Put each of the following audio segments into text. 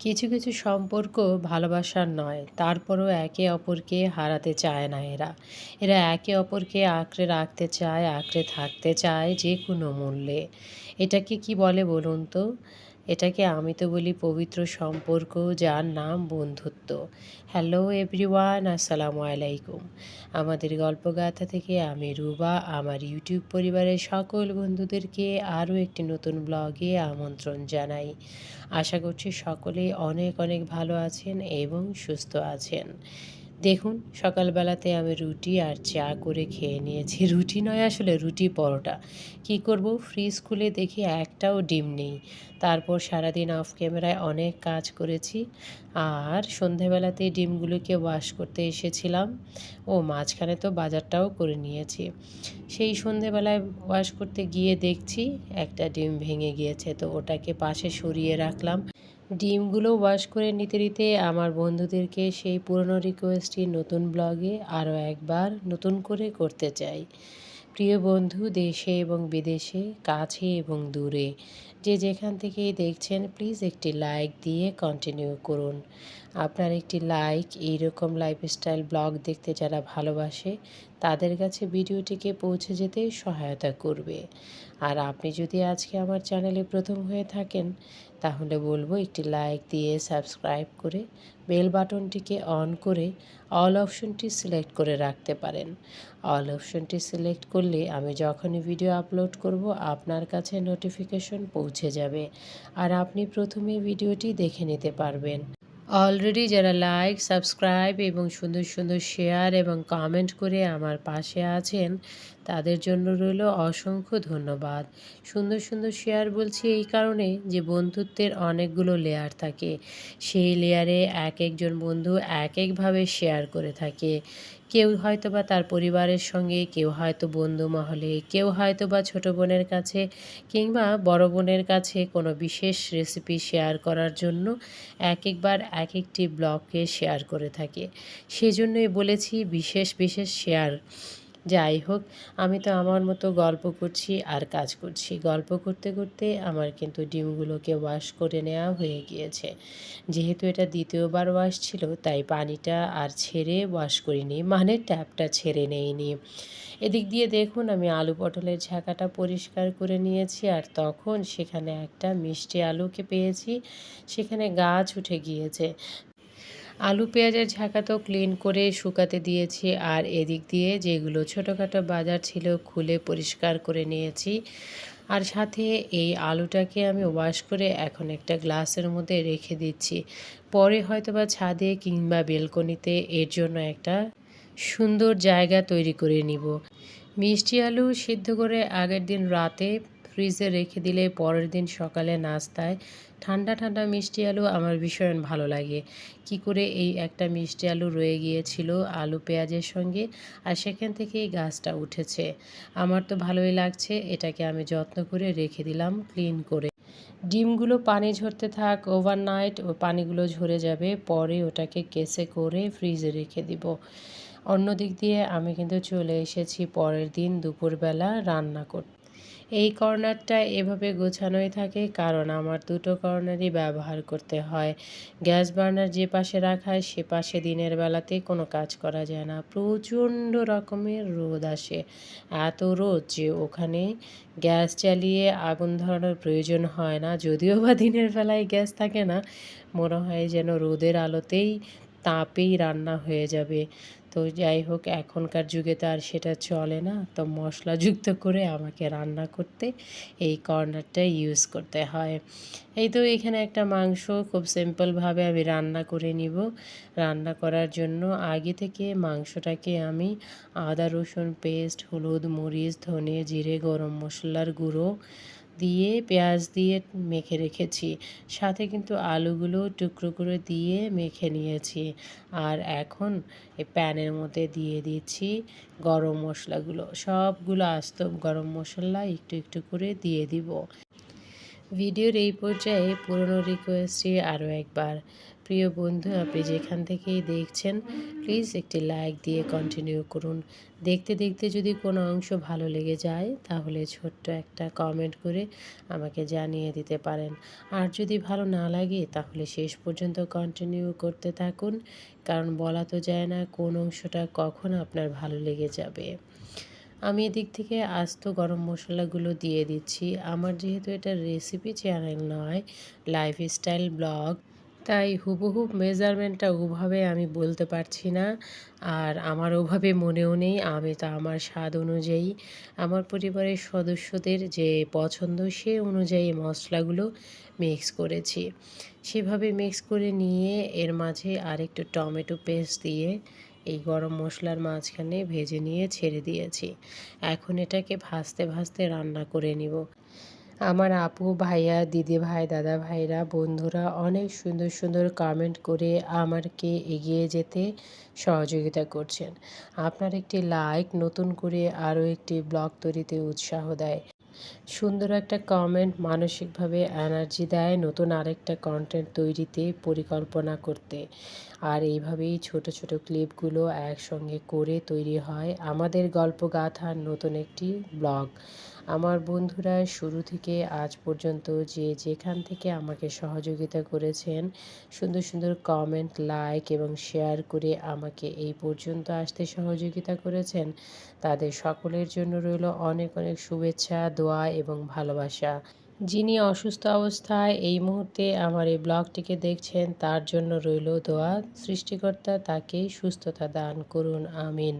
কিছু কিছু সম্পর্ক ভালোবাসার নয়, তারপরও একে অপরকে হারাতে চায় না এরা। এরা একে অপরকে আঁকড়ে রাখতে চায়, আঁকড়ে থাকতে চায় যে কোনো মূল্যে। এটাকে কি বলে বলুন তো? এটাকে আমি তো বলি পবিত্র সম্পর্ক যার নাম বন্ধুত্ব। হ্যালো এভরিওয়ান আসসালামু আলাইকুম। আমাদের গল্পগাথা থেকে আমি রুবা, আমার ইউটিউব পরিবারের সকল বন্ধুদেরকে আরও একটি নতুন ব্লগে আমন্ত্রণ জানাই। আশা করছি সকলেই অনেক অনেক ভালো আছেন এবং সুস্থ আছেন। দেখুন, সকালবেলাতে আমি রুটি আর চা করে খেয়ে নিয়েছি। রুটি নয় আসলে, রুটি পরোটা। কি করব? ফ্রিজ খুলে দেখি একটাও ডিম নেই। তারপর সারাদিন অফ ক্যামেরায় অনেক কাজ করেছি। আর সন্ধেবেলাতে ডিমগুলোকে ওয়াশ করতে এসেছিলাম। ও মাঝখানে তো বাজারটাও করে নিয়েছি। সেই সন্ধেবেলায় ওয়াশ করতে গিয়ে দেখছি একটা ডিম ভেঙে গিয়েছে, তো ওটাকে পাশে সরিয়ে রাখলাম। ডিমগুলো ওয়াশ করে নিতে নিতে আমার বন্ধুদেরকে সেই পুরনো রিকোয়েস্টটি নতুন ব্লগে আরও একবার নতুন করে করতে চাই। প্রিয় বন্ধু, দেশে এবং বিদেশে, কাছে এবং দূরে, যে যেখান থেকেই দেখছেন প্লিজ একটি লাইক দিয়ে কন্টিনিউ করুন। আপনার একটি লাইক এইরকম লাইফস্টাইল ব্লগ দেখতে যারা ভালোবাসে তাদের কাছে ভিডিওটিকে পৌঁছে যেতে সহায়তা করবে। আর আপনি যদি আজকে আমার চ্যানেলে প্রথম হয়ে থাকেন, তাহলে বলব একটি লাইক দিয়ে সাবস্ক্রাইব করে বেল বাটনটিকে অন করে অল অপশনটি সিলেক্ট করে রাখতে পারেন। অল অপশনটি সিলেক্ট করলে আমি যখনই ভিডিও আপলোড করব, আপনার কাছে নোটিফিকেশন পৌঁছে যাবে। আর আপনি প্রথমে ভিডিওটি দেখে নিতে পারবেন। অলরেডি যারা লাইক সাবস্ক্রাইব এবং সুন্দর সুন্দর শেয়ার এবং কমেন্ট করে আমার পাশে আছেন তাদের জন্য রইল অসংখ্য ধন্যবাদ। সুন্দর সুন্দর শেয়ার বলছি এই কারণে যে বন্ধুত্বের অনেকগুলো লেয়ার থাকে। সেই লেয়ারে এক একজন বন্ধু এক একভাবে শেয়ার করে থাকে। কেউ হয়তো বা তার পরিবারের সঙ্গে, কেউ হয়তো বন্ধু মহলে, কেউ হয়তো বা ছোটো বোনের কাছে কিংবা বড় বোনের কাছে কোনো বিশেষ রেসিপি শেয়ার করার জন্য এক একবার এক একটি ব্লগকে শেয়ার করে থাকে। সেজন্যই বলেছি বিশেষ বিশেষ শেয়ার যাই হোক, আমি তো আমার মতো গল্প করছি আর কাজ করছি। গল্প করতে করতে আমার কিন্তু ডিমগুলোকে ওয়াশ করে নেওয়া হয়ে গিয়েছে। যেহেতু এটা দ্বিতীয়বার ওয়াশ ছিল, তাই পানিটা আর ছেড়ে ওয়াশ করিনি মানে ট্যাপটা ছেড়ে নেইনি। এদিক দিয়ে দেখুন, আমি আলু পটলের ঝাঁকাটা পরিষ্কার করে নিয়েছি আর তখন সেখানে একটা মিষ্টি আলুকে পেয়েছি। সেখানে গাছ উঠে গিয়েছে। আলু পেঁয়াজের ঝাঁকা তো ক্লিন করে শুকাতে দিয়েছি আর এদিক দিয়ে যেগুলো ছোটোখাটো বাজার ছিল খুলে পরিষ্কার করে নিয়েছি। আর সাথে এই আলুটাকে আমি ওয়াশ করে এখন একটা গ্লাসের মধ্যে রেখে দিচ্ছি। পরে হয়তো বা ছাদে কিংবা বেলকনিতে এর জন্য একটা সুন্দর জায়গা তৈরি করে নিব। মিষ্টি আলু সিদ্ধ করে আগের দিন রাতে ফ্রিজে রেখে দিলে পরের দিন সকালে নাস্তায় ঠান্ডা ঠান্ডা মিষ্টি আলু আমার ভীষণ ভালো লাগে। কি করে এই একটা মিষ্টি আলু রয়ে গিয়েছিল আলু পেঁয়াজের সঙ্গে আর সেখান থেকেই গাছটা উঠেছে। আমার তো ভালোই লাগছে, এটাকে আমি যত্ন করে রেখে দিলাম ক্লিন করে। ডিমগুলো পানি ঝরতে থাক ওভারনাইট ও পানিগুলো ঝরে যাবে, পরে ওটাকে কেসে করে ফ্রিজে রেখে দিব। অন্য দিক দিয়ে আমি কিন্তু চলে এসেছি পরের দিন দুপুরবেলা রান্না করতে। এই কর্নারটা এভাবে গোছানোই থাকে, কারণ আমার দুটো কর্নারই ব্যবহার করতে হয়। গ্যাস বার্নার যে পাশে রাখা হয়, সে পাশে দিনের বেলাতে কোনো কাজ করা যায় না। প্রচণ্ড রকমের রোদ আসে। এত রোদ যে ওখানে গ্যাস চালিয়ে আগুন ধরানোর প্রয়োজন হয় না। যদিও বা দিনের বেলায় গ্যাস থাকে না, মনে হয় যেন রোদের আলোতেই তাপেই রান্না হয়ে যাবে। তো যাই হোক, এখনকার যুগে তো আর সেটা চলে না। তো মশলাযুক্ত করে আমাকে রান্না করতে এই কর্নারটা ইউজ করতে হয়। এই তো এখানে একটা মাংস খুব সিম্পলভাবে আমি রান্না করে নিব। রান্না করার জন্য আগে থেকে মাংসটাকে আমি আদা রসুন পেস্ট হলুদ মরিচ, ধনে জিরে, গরম মশলার গুঁড়ো দিয়ে পেঁয়াজ দিয়ে মেখে রেখেছি। সাথে কিন্তু আলুগুলো টুকরো করে দিয়ে মেখে নিয়েছি। আর এখন এই প্যানের মধ্যে দিয়ে দিচ্ছি গরম মশলাগুলো। সবগুলো আস্ত গরম মশলা একটু একটু করে দিয়ে দিব। ভিডিওর এই পর্যায়ে পুরনো রিকোয়েস্টটি আরও একবার প্রিয় বন্ধু, আপনি যেখান থেকেই দেখছেন প্লিজ একটি লাইক দিয়ে কন্টিনিউ করুন। দেখতে দেখতে যদি কোনো অংশ ভালো লেগে যায়, তাহলে ছোট্ট একটা কমেন্ট করে আমাকে জানিয়ে দিতে পারেন। আর যদি ভালো না লাগে, তাহলে শেষ পর্যন্ত কন্টিনিউ করতে থাকুন, কারণ বলা তো যায় না কোন অংশটা কখন আপনার ভালো লেগে যাবে। আমি এদিক থেকে আস্ত গরম মশলাগুলো দিয়ে দিচ্ছি। আমার যেহেতু এটা রেসিপি চ্যানেল নয় লাইফস্টাইল ব্লগ তাই হুবহু মেজারমেন্টটা ওভাবে আমি বলতে পারছি না। আর আমার ওভাবে মনেও নেই, আমি তো আমার স্বাদ অনুযায়ী, আমার পরিবারের সদস্যদের যে পছন্দ সে অনুযায়ী মশলাগুলো মিক্স করেছি। সেভাবে মিক্স করে নিয়ে এর মাঝে আরেকটু টমেটো পেস্ট দিয়ে এই গরম মশলার মাঝখানে ভেজে নিয়ে ছেড়ে দিয়েছি। এখন এটাকে ভাজতে ভাজতে রান্না করে নিব। আমার আপু ভাইয়া, দিদি ভাই, দাদা ভাইরা, বন্ধুরা অনেক সুন্দর সুন্দর কমেন্ট করে আমাকে এগিয়ে যেতে সহযোগিতা করছেন। আপনার একটি লাইক নতুন করে আরও একটি ব্লগ তৈরিতে উৎসাহ দেয়। সুন্দর একটা কমেন্ট মানসিকভাবে এনার্জি দেয় নতুন আরেকটা কন্টেন্ট তৈরিতে পরিকল্পনা করতে। আর এইভাবেই ছোট ছোট ক্লিপগুলো একসঙ্গে করে তৈরি হয় আমাদের গল্প গাথার নতুন একটি ব্লগ আমার বন্ধুরা শুরু থেকে আজ পর্যন্ত যে যেখান থেকে আমাকে সহযোগিতা করেছেন, সুন্দর সুন্দর কমেন্ট লাইক এবং শেয়ার করে আমাকে এই পর্যন্ত আসতে সহযোগিতা করেছেন, তাদের সকলের জন্য রইল অনেক অনেক শুভেচ্ছা, দোয়া এবং ভালোবাসা। যিনি অসুস্থ অবস্থায় এই মুহূর্তে আমার এই ব্লগটিকে দেখছেন, তার জন্য রইল দোয়া, সৃষ্টিকর্তা তাকে সুস্থতা দান করুন, আমিন।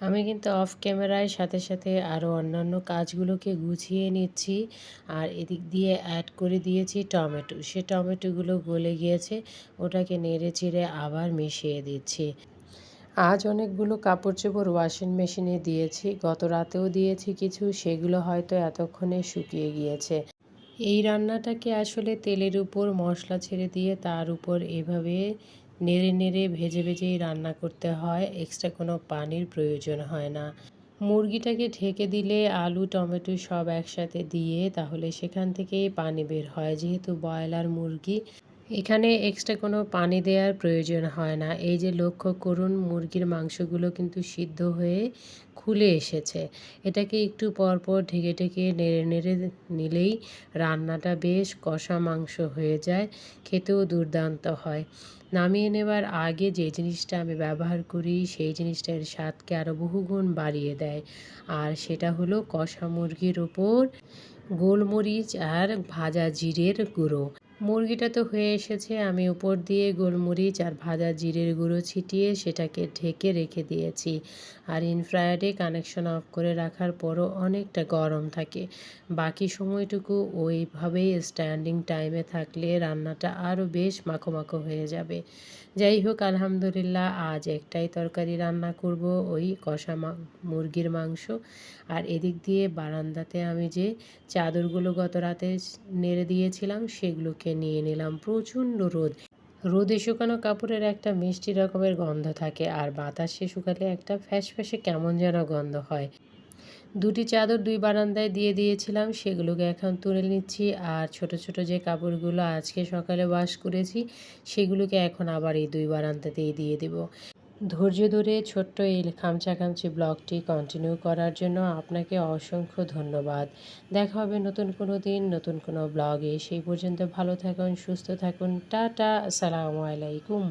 আমি কিন্তু অফ ক্যামেরায় সাথে সাথে আরও অন্যান্য কাজগুলোকে গুছিয়ে নিচ্ছি। আর এদিক দিয়ে অ্যাড করে দিয়েছি টমেটো। সে টমেটোগুলো গলে গিয়েছে, ওটাকে নেড়ে চিড়ে আবার মিশিয়ে দিচ্ছি। আজ অনেকগুলো কাপড় চোপড় ওয়াশিং মেশিনে দিয়েছি, গত রাতেও দিয়েছি কিছু, সেগুলো হয়তো এতক্ষণে শুকিয়ে গিয়েছে। এই রান্নাটাকে আসলে তেলের উপর মশলা ছেড়ে দিয়ে তার উপর এভাবে নেড়ে নেড়ে ভেজে ভেজেই রান্না করতে হয় এক্সট্রা কোনো পানির প্রয়োজন হয় না। মুরগিটাকে ঢেকে দিলে আলু, টমেটো সব একসাথে দিয়ে তাহলে সেখান থেকেই পানি বের হয়। যেহেতু ব্রয়লার মুরগি এখানে এক্সট্রা কোনো পানি দেওয়ার প্রয়োজন হয় না। এই যে লক্ষ্য করুন, মুরগির মাংসগুলো কিন্তু সিদ্ধ হয়ে খুলে এসেছে। এটাকে একটু পরপর ঢেকে ঢেকে নেড়ে নেড়ে নিলেই রান্নাটা বেশ কষা মাংস হয়ে যায়, খেতেও দুর্দান্ত হয়। নামিয়ে নেবার আগে যে জিনিসটা আমি ব্যবহার করি, সেই জিনিসটার স্বাদকে আরও বহুগুণ বাড়িয়ে দেয়। আর সেটা হলো কষা মুরগির ওপর গোলমরিচ আর ভাজা জিরের গুঁড়ো। মুরগিটা তো হয়ে এসেছে, আমি উপর দিয়ে গোলমরিচ আর ভাজা জিরের গুঁড়ো ছিটিয়ে সেটাকে ঢেকে রেখে দিয়েছি। আর ইনফ্রায়ারে কানেকশন অফ করে রাখার পরও অনেকটা গরম থাকে। বাকি সময়টুকু ওইভাবেই স্ট্যান্ডিং টাইমে থাকলে রান্নাটা আরও বেশ মাখো মাখো হয়ে যাবে। যাই হোক, আলহামদুলিল্লাহ, আজ একটাই তরকারি রান্না করব, ওই কষা মুরগির মাংস। আর এদিক দিয়ে বারান্দাতে আমি যে চাদরগুলো গত রাতে নেড়ে দিয়েছিলাম, সেগুলোকে নিয়ে নিলাম প্রচণ্ড রোদ। রোদে শুকানো কাপড়ের একটা মিষ্টি রকমের গন্ধ থাকে আর বাতাসে শুকালে একটা ফ্যাস ফ্যাসে কেমন যেন গন্ধ হয়। দুটি চাদর দুই বারান্দায় দিয়ে দিয়েছিলাম, সেগুলোকে এখন তুলে নিচ্ছি আর ছোট ছোট যে কাপড়গুলো আজকে সকালে ওয়াশ করেছি, সেগুলোকে এখন আবার এই দুই বারান্দাতেই দিয়ে দেব। ধৈর্য ধরে ছোট্ট এই খামচা খামচি ব্লগটি কন্টিনিউ করার জন্য আপনাকে অসংখ্য ধন্যবাদ। দেখা হবে নতুন কোনো দিন, নতুন কোনো ব্লগে। সেই পর্যন্ত ভালো থাকুন, সুস্থ থাকুন। টাটা, আসসালামু আলাইকুম।